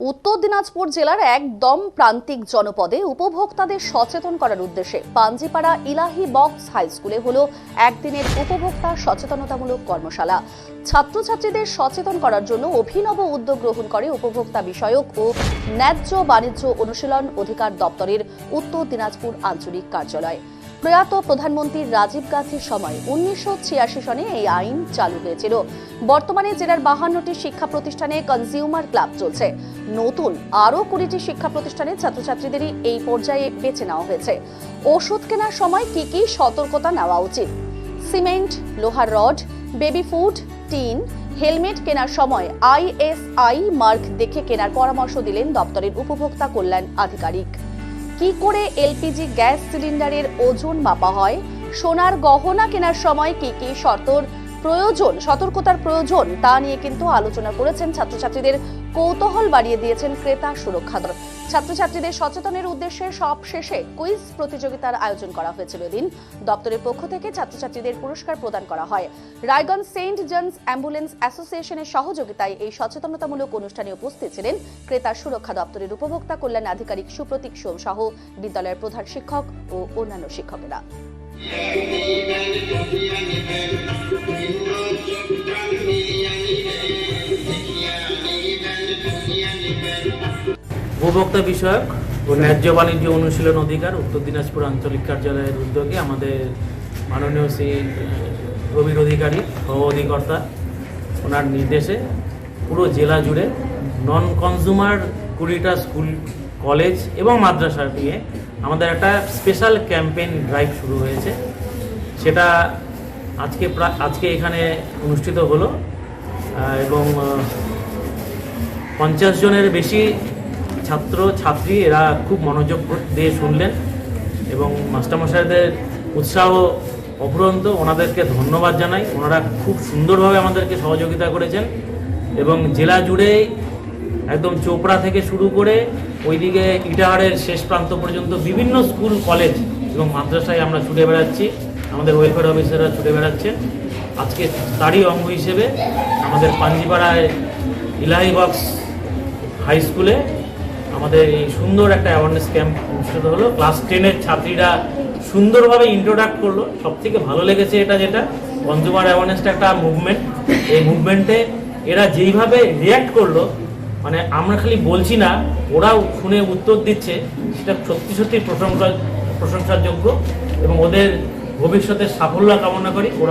উত্তর দিনাজপুর জেলার একদম প্রান্তিক জনপদে উপভোক্তাদের সচেতন করার উদ্দেশ্যে পাঞ্জিপাড়া ইলাহি বক্স হাই স্কুলে হলো একদিনের উপভোক্তা সচেতনতামূলক কর্মশালা। ছাত্রছাত্রীদের সচেতন করার জন্য অভিনব উদ্যোগ গ্রহণ করে উপভোক্তা বিষয়ক ও ন্যায্য বাণিজ্য অনুশীলন অধিকার দপ্তরের উত্তর দিনাজপুর আঞ্চলিক কার্যালয়। প্রয়াত প্রধানমন্ত্রী রাজীব গান্ধীর সময় উনিশশো ছিয়াশি সনে এই আইন চালু হয়েছিল। বর্তমানে জেলার বাহান্নটি শিক্ষা প্রতিষ্ঠানে কনজিউমার ক্লাব চলছে। নতুন আরও কুড়িটি শিক্ষা প্রতিষ্ঠানে ছাত্রছাত্রীদেরই এই পর্যায়ে বেছে নেওয়া হয়েছে। ওষুধ কেনার সময় কি কি সতর্কতা নেওয়া উচিত? সিমেন্ট, লোহার rod baby food tin, helmet কেনার সময় আইএসআই মার্ক দেখে কেনার পরামর্শ দিলেন দপ্তরের উপভোক্তা কল্যাণ আধিকারিক। কি করে এলপিজি গ্যাস সিলিন্ডারের ওজন মাপা হয়? সোনার গহনা কেনার সময় কি কি শর্তর প্রয়োজন, সতর্কতার প্রয়োজন, তা নিয়ে কিন্তু আলোচনা করেছেন ছাত্রছাত্রীদের কৌতূহল বাড়িয়ে দিয়েছেন ক্রেতা সুরক্ষা দল। ছাত্রছাত্রীদের সচেতনের উদ্দেশ্যে সব শেষে কুইজ প্রতিযোগিতার আয়োজন করা হয়েছিল এদিন। দপ্তরের পক্ষ থেকে ছাত্রছাত্রীদের পুরস্কার প্রদান করা হয়। রায়গঞ্জ সেন্ট জনস অ্যাম্বুলেন্স অ্যাসোসিয়েশনের সহযোগিতায় এই সচেতনতামূলক অনুষ্ঠানে উপস্থিত ছিলেন ক্রেতা সুরক্ষা দপ্তরের উপভোক্তা কল্যাণ আধিকারিক সুপ্রতীক সোম সহ বিদ্যালয়ের প্রধান শিক্ষক ও অন্যান্য শিক্ষকেরা। উপভোক্তা বিষয়ক ও ন্যায্য বাণিজ্য অনুশীলন অধিকার উত্তর দিনাজপুর আঞ্চলিক কার্যালয়ের উদ্যোগে আমাদের মাননীয় শ্রী রবির অধিকারী, সহ অধিকর্তা, ওনার নির্দেশে পুরো জেলা জুড়ে নন কনজিউমার কুড়িটা স্কুল, কলেজ এবং মাদ্রাসা নিয়ে আমাদের একটা স্পেশাল ক্যাম্পেইন ড্রাইভ শুরু হয়েছে। সেটা আজকে আজকে এখানে অনুষ্ঠিত হলো। এবং পঞ্চাশ জনের বেশি ছাত্র, ছাত্রী এরা খুব মনোযোগ দিয়ে শুনলেন এবং মাস্টারমশাইদের উৎসাহ অফুরন্ত। ওনাদেরকে ধন্যবাদ জানাই। ওনারা খুব সুন্দরভাবে আমাদেরকে সহযোগিতা করেছেন এবং জেলা জুড়ে একদম চোপড়া থেকে শুরু করে ওইদিকে ইটাহারের শেষ প্রান্ত পর্যন্ত বিভিন্ন স্কুল, কলেজ এবং মাদ্রাসায় আমরা ছুটে বেড়াচ্ছি। আমাদের ওয়েলফেয়ার অফিসাররা ছুটে বেড়াচ্ছেন। আজকে তারই অঙ্গ হিসেবে আমাদের পাঞ্জিপাড়ায় ইলাহি বক্স হাই স্কুলে আমাদের এই সুন্দর একটা অ্যাওয়ারনেস ক্যাম্প অনুষ্ঠিত হলো। ক্লাস টেনের ছাত্রীরা সুন্দরভাবে ইন্ট্রোডাক্ট করল। সব থেকে ভালো লেগেছে এটা যেটা কনজিউমার অ্যাওয়ারনেসটা একটা মুভমেন্ট এই মুভমেন্টে এরা যেইভাবে রিয়্যাক্ট করল মানে আমরা খালি বলছি না, ওরাও শুনে উত্তর দিচ্ছে, সেটা সত্যি সত্যি প্রশংসা প্রশংসার যোগ্য এবং ওদের ভবিষ্যতের সাফল্য কামনা করি। ওরা